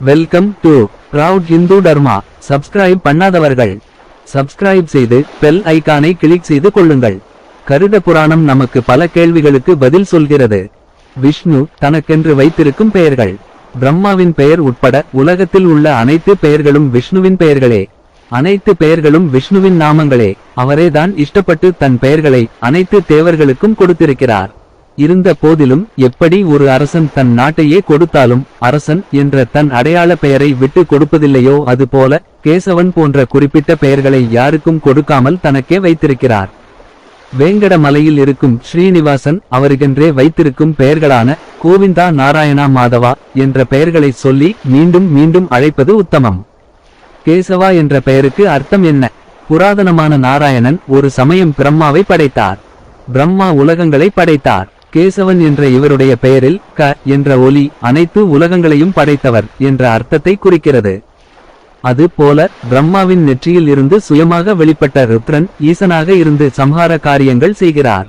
Welcome to proud Hindu Dharma subscribe பண்ணாதவர்கள். Subscribe செய்து bell ஐக்கானை click செய்து கொள்ளுங்கள். கருட புராணம் நமக்கு பல கேள்விகளுக்கு பதில் சொல்கிறது. விஷ்ணு தனக்கென்று வைத்திருக்கும் பெயர்கள். பிரம்மாவின் பெயர் உட்பட உலகத்தில் உள்ள அனைத்து பெயர்களும் விஷ்ணுவின் பெயர்களே. அனைத்து பெயர்களும் விஷ்ணுவின் நாமங்களே. அவரேதான் இஷ்டப்பட்டு தன் பெயர்களை அனைத்து தேவர்களுக்கும் கொடுத்திருக்கிறார். இருந்த போதிலும் எப்படி ஒரு அரசன் தன் நாட்டையே கொடுத்தாலும் அரசன் என்ற தன் அடையாள பெயரை விட்டு கொடுப்பதில்லையோ அதுபோல கேசவன் போன்ற குறிப்பிட்ட பெயர்களை யாருக்கும் கொடுக்காமல் தனக்கே வைத்திருக்கிறார். வேங்கடமலையில் இருக்கும் ஸ்ரீனிவாசன் அவருக்கென்றே வைத்திருக்கும் பெயர்களான கோவிந்தா நாராயணா மாதவா என்ற பெயர்களை சொல்லி மீண்டும் மீண்டும் அழைப்பது உத்தமம். கேசவா என்ற பெயருக்கு அர்த்தம் என்ன? புராதனமான நாராயணன் ஒரு சமயம் பிரம்மாவை படைத்தார். பிரம்மா உலகங்களை படைத்தார். கேசவன் என்ற இவருடைய பெயரில் க என்ற ஒலி அனைத்து உலகங்களையும் படைத்தவர் என்ற அர்த்தத்தை குறிக்கிறது. அது போல பிரம்மாவின் நெற்றியில் இருந்து சுயமாக வெளிப்பட்ட ருத்ரன் ஈசனாக இருந்து சம்ஹார காரியங்கள் செய்கிறார்.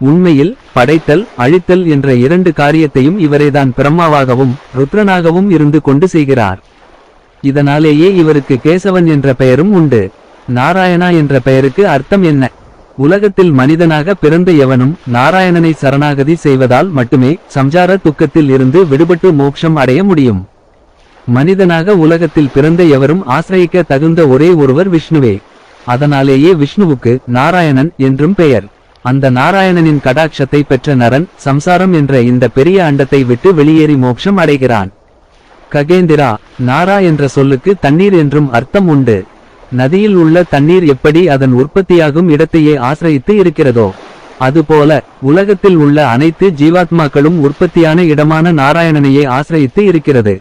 உண்மையில் படைத்தல் அழித்தல் என்ற இரண்டு காரியத்தையும் இவரேதான் பிரம்மாவாகவும் ருத்ரனாகவும் இருந்து கொண்டு செய்கிறார். இதனாலேயே இவருக்கு கேசவன் என்ற பெயரும் உண்டு. நாராயணா என்ற பெயருக்கு அர்த்தம் என்ன? உலகத்தில் மனிதனாக பிறந்த எவனும் நாராயணனை சரணாகதி செய்வதால் மட்டுமே சம்சார துக்கத்தில் இருந்து விடுபட்டு மோட்சம் அடைய முடியும். மனிதனாக உலகத்தில் பிறந்த எவரும் ஆசிரயிக்க தகுந்த ஒரே ஒருவர் விஷ்ணுவே. அதனாலேயே விஷ்ணுவுக்கு நாராயணன் என்றும் பெயர். அந்த நாராயணனின் கடாட்சத்தை பெற்ற நரன் சம்சாரம் என்ற இந்த பெரிய அண்டத்தை விட்டு வெளியேறி மோட்சம் அடைகிறான். ககேந்திரா நாரா என்ற சொல்லுக்கு தண்ணீர் என்றும் அர்த்தம் உண்டு. நதியில் உள்ள தண்ணீர் எப்படி அதன் உற்பத்தியாகும் இடத்தையே ஆசிரயித்து இருக்கிறதோ அதுபோல உலகத்தில் உள்ள அனைத்து ஜீவாத்மாக்களும் உற்பத்தியான இடமான நாராயணனையே ஆசிரயித்து இருக்கிறது.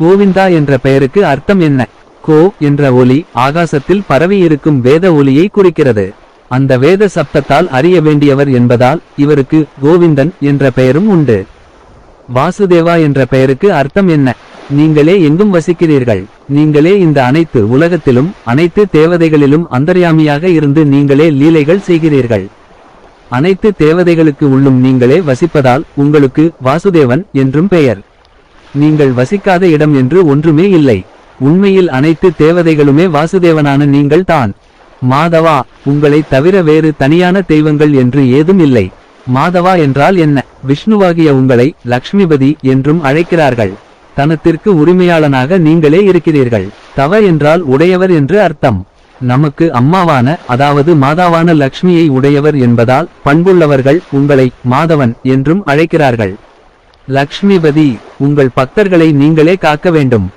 கோவிந்தா என்ற பெயருக்கு அர்த்தம் என்ன? கோ என்ற ஒலி ஆகாசத்தில் பரவி இருக்கும் வேத ஒலியை குறிக்கிறது. அந்த வேத சப்தத்தால் அறிய வேண்டியவர் என்பதால் இவருக்கு கோவிந்தன் என்ற பெயரும் உண்டு. வாசுதேவா என்ற பெயருக்கு அர்த்தம் என்ன? நீங்களே எங்கும் வசிக்கிறீர்கள். நீங்களே இந்த அனைத்து உலகத்திலும் அனைத்து தேவதைகளிலும் அந்தர்யாமியாக இருந்து நீங்களே லீலைகள் செய்கிறீர்கள். அனைத்து தேவதைகளுக்கு உள்ளும் நீங்களே வசிப்பதால் உங்களுக்கு வாசுதேவன் என்றும் பெயர். நீங்கள் வசிக்காத இடம் என்று ஒன்றுமே இல்லை. உண்மையில் அனைத்து தேவதைகளுமே வாசுதேவனான நீங்கள் தான். மாதவா உங்களை தவிர வேறு தனியான தெய்வங்கள் என்று ஏதும் இல்லை. மாதவா என்றால் என்ன? விஷ்ணுவாகிய உங்களை லக்ஷ்மிபதி என்றும் அழைக்கிறார்கள். தனத்திற்கு உரிமையாளனாக நீங்களே இருக்கிறீர்கள். தவ என்றால் உடையவர் என்று அர்த்தம். நமக்கு அம்மாவான அதாவது மாதாவான லக்ஷ்மியை உடையவர் என்பதால் பண்புள்ளவர்கள் உங்களை மாதவன் என்றும் அழைக்கிறார்கள். லக்ஷ்மிபதி உங்கள் பக்தர்களை நீங்களே காக்க வேண்டும்.